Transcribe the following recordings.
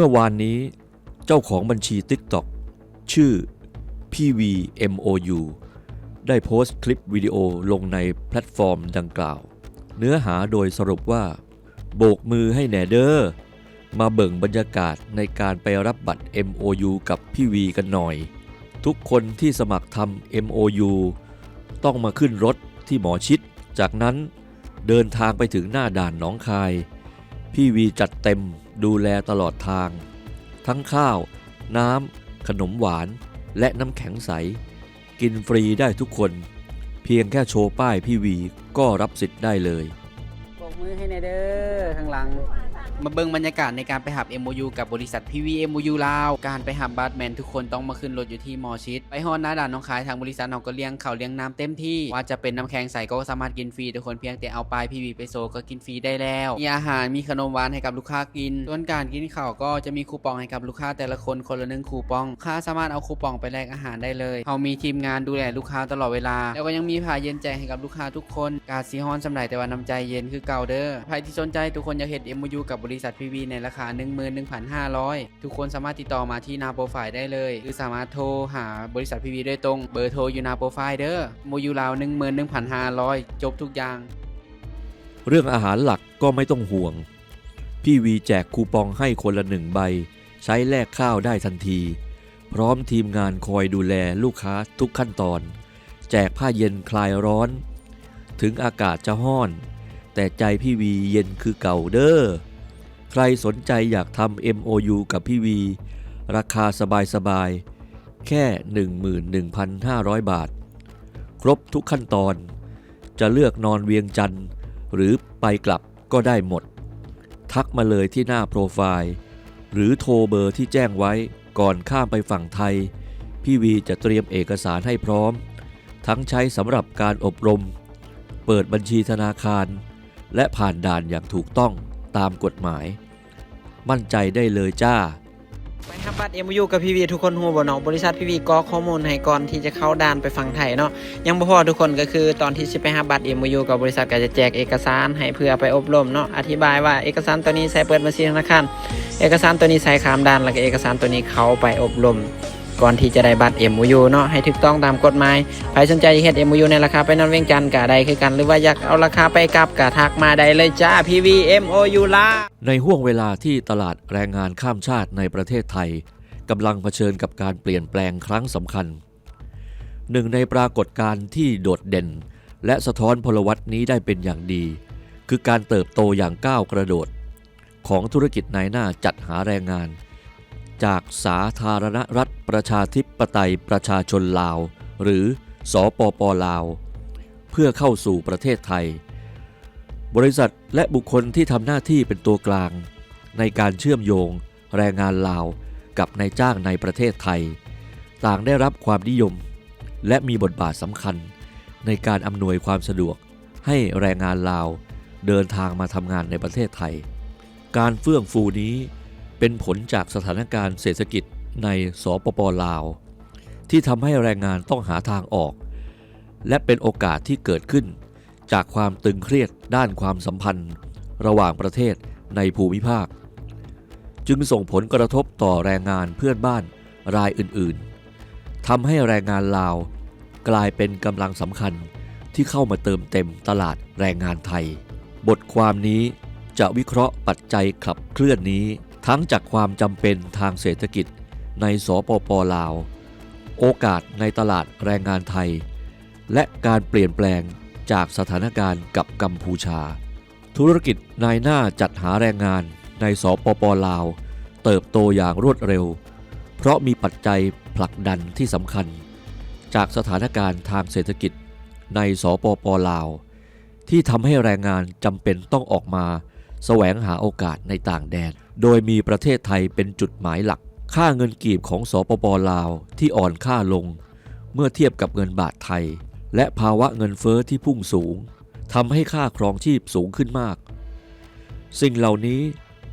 มื่อวานนี้เจ้าของบัญชี TikTok ชื่อพี่วี MOU ได้โพสต์คลิปวิดีโอลงในแพลตฟอร์มดังกล่าว เนื้อหาโดยสรุปว่า โบกมือให้แหนเดอร์มาเบิ่งบรรยากาศในการไปรับบัตร MOU กับพี่วีกันหน่อย ทุกคนที่สมัครทำ MOU ต้องมาขึ้นรถที่หมอชิด จากนั้นเดินทางไปถึงหน้าด่านหนองคาย พี่วีจัดเต็ม ดูแลตลอดทาง ทั้งข้าว น้ำ ขนมหวาน และน้ำแข็งใส กินฟรีได้ทุกคน เพียงแค่โชว์ป้ายพี่วีก็รับสิทธิ์ได้เลยบกมือให้ในเด้อข้างหลัง มาเบิ่งบรรยากาศในการไปหับ MOU กับบริษัท PV MOU ลาว การไปหับบัตรแมนทุกคนต้องมาขึ้นรถอยู่ที่มอชิด ไปฮอนหน้าด่านน้องคายทางบริษัทเราก็เลี้ยงเขาเลี้ยงน้ำเต็มที่ ว่าจะเป็นน้ำแข็งใสก็สามารถกินฟรีทุกคนเพียงแต่เอาป้าย PV ไปโซก็กินฟรีได้แล้ว มีอาหารมีขนมหวานให้กับลูกค้ากิน ส่วนการกินข้าวก็จะมีคูปองให้กับลูกค้าแต่ละคนคนละหนึ่งคูปองลูกค้าสามารถเอาคูปองไปแลกอาหารได้เลยเขามีทีมงานดูแลลูกค้าตลอดเวลา แล้วก็ยังมีผ้าเย็นแจกให้กับลูกค้าทุกคน กาดสีฮอนสำหรับแต่ว่าน้ำใจเย็นคือเก่าเด้อใครที่สนใจทุกคนอยากเห็น MOU กับบริษัท PV ในราคา 11,500 ทุกคนสามารถติดต่อมาที่นาโปรไฟล์ได้เลย หรือสามารถโทรหาบริษัท PV โดยตรง เบอร์โทรอยู่นาโปรไฟล์เด้อ MOU ลาว 11,500 จบทุกอย่าง เรื่องอาหารหลักก็ไม่ต้องห่วง พี่วีแจกคูปองให้คนละหนึ่งใบ ใช้แลกข้าวได้ทันที พร้อมทีมงานคอยดูแลลูกค้าทุกขั้นตอน แจกผ้าเย็นคลายร้อน ถึงอากาศจะห้อน แต่ใจพี่วีเย็นคือเก่าเด้อ รสนใจอยากทำ MOU กับพี่วี ราคาสบายๆ แค่ 11,500 บาท ครบทุกขั้นตอน จะเลือกนอนเวียงจันทร์หรือไปกลับก็ได้หมด ทักมาเลยที่หน้าโปรไฟล์ หรือโทรเบอร์ที่แจ้งไว้ก่อนข้ามไปฝั่งไทย พี่วีจะเตรียมเอกสารให้พร้อม ทั้งใช้สำหรับการอบรม เปิดบัญชีธนาคาร และผ่านด่านอย่างถูกต้องตามกฎหมาย มั่นใจได้เลยจ้าไปฮับบัตร MU กับพีวีทุกคนหัวบ่เนาะบริษัทพีวีก็ข้อมูลให้ก่อนที่จะเข้าด่านไปฝั่งไทยเนาะยังบ่พอทุกคนก็คือตอนที่สิไปหาบัตร MU กับบริษัทก็จะแจกเอกสารให้เพื่อไปอบรมเนาะอธิบายว่าเอกสารตัวนี้ใช้เปิดบัญชีธนาคารเอกสารตัวนี้ใช้ข้ามด่านแล้วก็เอกสารตัวนี้เขาไปอบรม ก่อนที่จะได้บัตร MU เนาะให้ถูกต้องตามกฎหมายใครสนใจจะเฮ็ด MU ในราคาไปนอนเวียงจันทร์ก็ได้คือกัน หรือว่าอยากเอาราคาไปกลับก็ทักมาได้เลยจ้า PV MOU ลาในห่วงเวลาที่ตลาดแรงงานข้ามชาติในประเทศไทยกำลังเผชิญกับการเปลี่ยนแปลงครั้งสำคัญ หนึ่งในปรากฏการณ์ที่โดดเด่น และสะท้อนพลวัตนี้ได้เป็นอย่างดี คือการเติบโตอย่างก้าวกระโดด ของธุรกิจนายหน้าจัดหาแรงงาน จากสาธารณรัฐประชาธิปไตยประชาชนลาว หรือสอปปลาว เพื่อเข้าสู่ประเทศไทย บริษัทและบุคคลที่ทำหน้าที่เป็นตัวกลาง ในการเชื่อมโยง แรงงานลาวกับนายจ้างในประเทศไทย ต่างได้รับความนิยม และมีบทบาทสำคัญ ในการอำนวยความสะดวก ให้แรงงานลาวเดินทางมาทำงานในประเทศไทย การเฟื่องฟูนี้ เป็นผลจากสถานการณ์เศรษฐกิจในสปปลาว ที่ทำให้แรงงานต้องหาทางออก และเป็นโอกาสที่เกิดขึ้น จากความตึงเครียดด้านความสัมพันธ์ ระหว่างประเทศในภูมิภาค จึงส่งผลกระทบต่อแรงงานเพื่อนบ้านรายอื่นๆทำให้แรงงานลาว กลายเป็นกำลังสำคัญที่เข้ามาเติมเต็มตลาดแรงงานไทย บทความนี้จะวิเคราะห์ปัจจัยขับเคลื่อนนี้ ทั้งจากความจำเป็นทางเศรษฐกิจในสปปลาว โอกาสในตลาดแรงงานไทย และการเปลี่ยนแปลงจากสถานการณ์กับกัมพูชา ธุรกิจนายหน้าจัดหาแรงงานในสปปลาว เติบโตอย่างรวดเร็ว เพราะมีปัจจัยผลักดันที่สำคัญ จากสถานการณ์ทางเศรษฐกิจในสปปลาว ที่ทำให้แรงงานจำเป็นต้องออกมา แสวงหาโอกาสในต่างแดน โดยมีประเทศไทยเป็นจุดหมายหลัก ค่าเงินกีบของสปปลาวที่อ่อนค่าลง เมื่อเทียบกับเงินบาทไทย และภาวะเงินเฟอ้อที่พุ่งสูงทำให้ค่าครองชีพสูงขึ้นมาก สิ่งเหล่านี้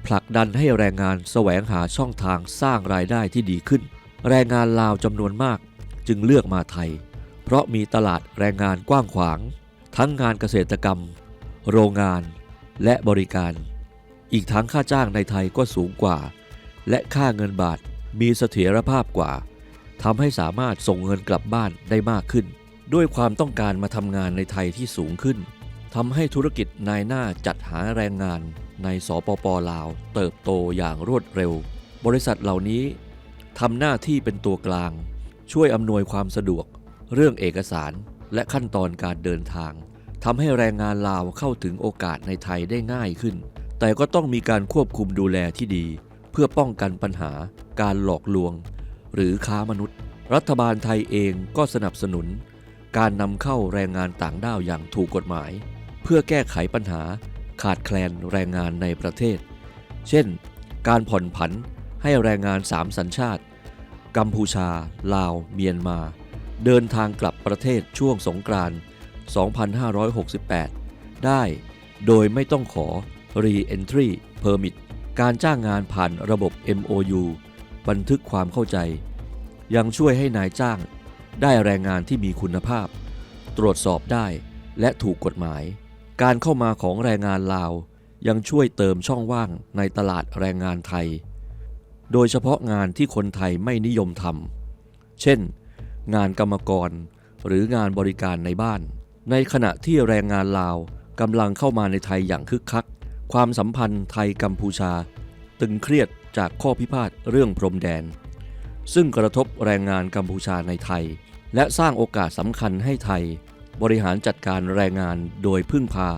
ผลักดันให้แรงงานแสวงหาช่องทางสร้างรายได้ที่ดีขึ้น แรงงานลาวจำนวนมากจึงเลือกมาไทย เพราะมีตลาดแรงงานกว้างขวาง ทั้งงานเกษตรกรรม โรงงาน และบริการ อีกทั้งค่าจ้างในไทยก็สูงกว่า และค่าเงินบาทมีเสถียรภาพกว่าทำให้สามารถส่งเงินกลับบ้านได้มากขึ้น ด้วยความต้องการมาทำงานในไทยที่สูงขึ้นทำให้ธุรกิจนายหน้าจัดหาแรงงานในสปปลาว เติบโตอย่างรวดเร็ว บริษัทเหล่านี้ทำหน้าที่เป็นตัวกลาง ช่วยอำนวยความสะดวก เรื่องเอกสารและขั้นตอนการเดินทาง ทำให้แรงงานลาวเข้าถึงโอกาสในไทยได้ง่ายขึ้น แต่ก็ต้องมีการควบคุมดูแลที่ดี เพื่อป้องกันปัญหา การหลอกลวง หรือค้ามนุษย์ รัฐบาลไทยเองก็สนับสนุน การนำเข้าแรงงานต่างด้าวอย่างถูกกฎหมาย เพื่อแก้ไขปัญหา ขาดแคลนแรงงานในประเทศ เช่น การผ่อนผันให้แรงงานสามสัญชาติ กัมพูชา ลาว เมียนมา เดินทางกลับประเทศช่วงสงกรานต์ 2568 ได้โดยไม่ต้องขอ Re-entry Permit การจ้างงานผ่านระบบ MOU บันทึกความเข้าใจ ยังช่วยให้นายจ้างได้แรงงานที่มีคุณภาพ ตรวจสอบได้และถูกกฎหมาย การเข้ามาของแรงงานลาว ยังช่วยเติมช่องว่างในตลาดแรงงานไทย โดยเฉพาะงานที่คนไทยไม่นิยมทำเช่น งานกรรมกรหรืองานบริการในบ้าน ในขณะที่แรงงานลาวกำลังเข้ามาในไทยอย่างคึกคัก ความสัมพันธ์ไทยกัมพูชา ตึงเครียดจากข้อพิพาทเรื่องพรมแดน ซึ่งกระทบแรงงานกัมพูชาในไทย และสร้างโอกาสสำคัญให้ไทย บริหารจัดการแรงงานโดยพึ่งพา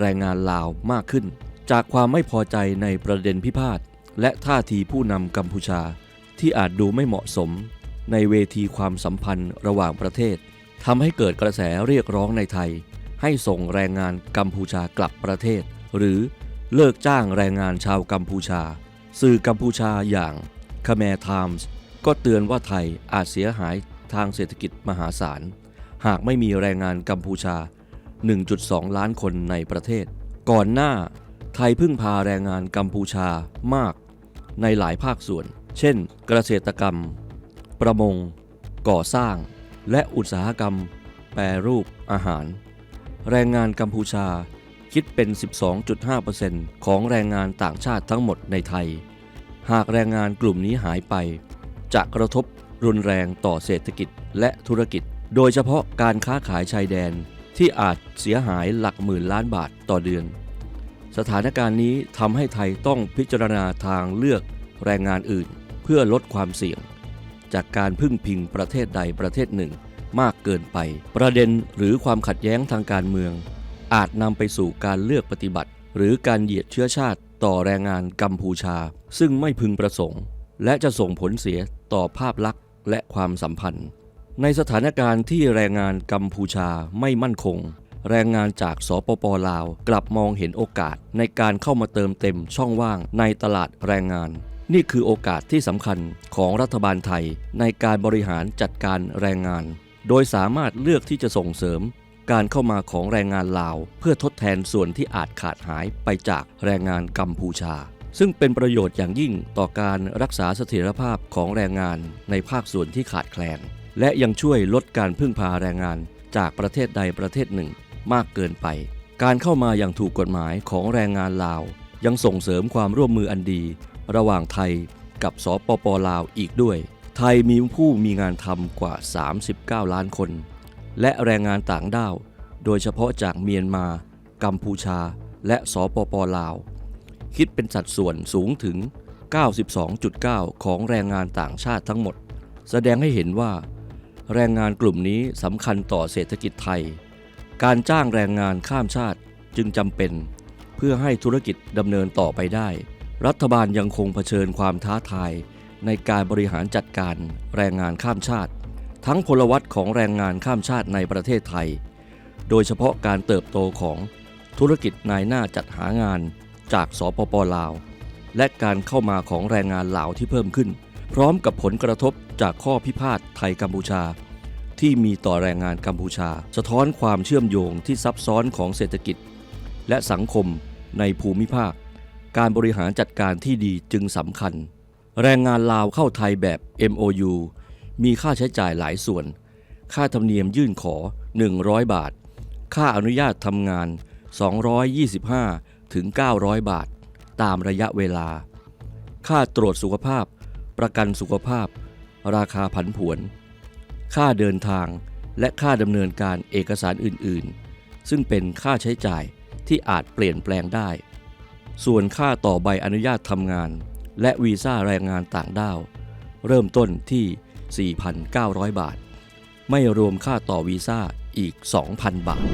แรงงานลาวมากขึ้น จากความไม่พอใจในประเด็นพิพาทและท่าทีผู้นำกัมพูชา ที่อาจดูไม่เหมาะสมในเวทีความสัมพันธ์ระหว่างประเทศ ทำให้เกิดกระแสเรียกร้องในไทย ให้ส่งแรงงานกัมพูชากลับประเทศ หรือเลิกจ้างแรงงานชาวกัมพูชา สื่อกัมพูชาอย่าง Khmer Times ก็เตือนว่าไทยอาจเสียหายทางเศรษฐกิจมหาศาล หากไม่มีแรงงานกัมพูชา 1.2 ล้านคนในประเทศ ก่อนหน้า ไทยพึ่งพาแรงงานกัมพูชามาก ในหลายภาคส่วน เช่น เกษตรกรรม ประมง ก่อสร้าง และอุตสาหกรรม แปรรูปอาหาร แรงงานกัมพูชาคิดเป็น 12.5%ของแรงงานต่างชาติทั้งหมดในไทย หากแรงงานกลุ่มนี้หายไป จะกระทบรุนแรงต่อเศรษฐกิจและธุรกิจ โดยเฉพาะการค้าขายชายแดนที่อาจเสียหายหลักหมื่นล้านบาทต่อเดือน สถานการณ์นี้ทำให้ไทยต้องพิจารณาทางเลือกแรงงานอื่น เพื่อลดความเสี่ยง จากการพึ่งพิงประเทศใดประเทศหนึ่ง มากเกินไป ประเด็นหรือความขัดแย้งทางการเมือง อาจนำไปสู่การเลือกปฏิบัติ หรือการเหยียดเชื้อชาติต่อแรงงานกัมพูชา ซึ่งไม่พึงประสงค์ และจะส่งผลเสียต่อภาพลักษณ์และความสัมพันธ์ ในสถานการณ์ที่แรงงานกัมพูชาไม่มั่นคง แรงงานจากสปปลาว กลับมองเห็นโอกาสในการเข้ามาเติมเต็มช่องว่างในตลาดแรงงาน นี่คือโอกาสที่สำคัญของรัฐบาลไทยในการบริหารจัดการแรงงาน โดยสามารถเลือกที่จะส่งเสริม การเข้ามาของแรงงานลาว เพื่อทดแทนส่วนที่อาจขาดหายไปจากแรงงานกัมพูชา ซึ่งเป็นประโยชน์อย่างยิ่งต่อการรักษาเสถียรภาพของแรงงานในภาคส่วนที่ขาดแคลน และยังช่วยลดการพึ่งพาแรงงานจากประเทศใดประเทศหนึ่งมากเกินไป การเข้ามาอย่างถูกกฎหมายของแรงงานลาว ยังส่งเสริมความร่วมมืออันดี ระหว่างไทยกับสปปลาวอีกด้วย ไทยมีผู้มีงานทำกว่า 39 ล้านคน และแรงงานต่างด้าว โดยเฉพาะจากเมียนมา กัมพูชา และสปปลาว คิดเป็นสัดส่วนสูงถึง 92.9 ของแรงงานต่างชาติทั้งหมด แสดงให้เห็นว่า แรงงานกลุ่มนี้สำคัญต่อเศรษฐกิจไทย การจ้างแรงงานข้ามชาติจึงจำเป็น เพื่อให้ธุรกิจดำเนินต่อไปได้ รัฐบาลยังคงเผชิญความท้าทายในการบริหารจัดการแรงงานข้ามชาติ ทั้งพลวัตของแรงงานข้ามชาติในประเทศไทย โดยเฉพาะการเติบโตของธุรกิจนายหน้าจัดหางานจากสปปลาว และการเข้ามาของแรงงานลาวที่เพิ่มขึ้น พร้อมกับผลกระทบจากข้อพิพาทไทยกัมพูชา ที่มีต่อแรงงานกัมพูชา สะท้อนความเชื่อมโยงที่ซับซ้อนของเศรษฐกิจ และสังคมในภูมิภาค การบริหารจัดการที่ดีจึงสำคัญ แรงงานลาวเข้าไทยแบบ MOU มีค่าใช้จ่ายหลายส่วน ค่าธรรมเนียมยื่นขอ 100 บาท ค่าอนุญาตทำงาน 225 ถึง 900 บาท ตามระยะเวลา ค่าตรวจสุขภาพ ประกันสุขภาพ ราคาผันผวน ค่าเดินทางและค่าดำเนินการเอกสารอื่น ๆ ซึ่งเป็นค่าใช้จ่ายที่อาจเปลี่ยนแปลงได้ ส่วนค่าต่อใบอนุญาตทำงาน และวีซ่าแรงงานต่างด้าว เริ่มต้นที่ 4,900 บาท ไม่รวมค่าต่อวีซ่าอีก 2,000 บาท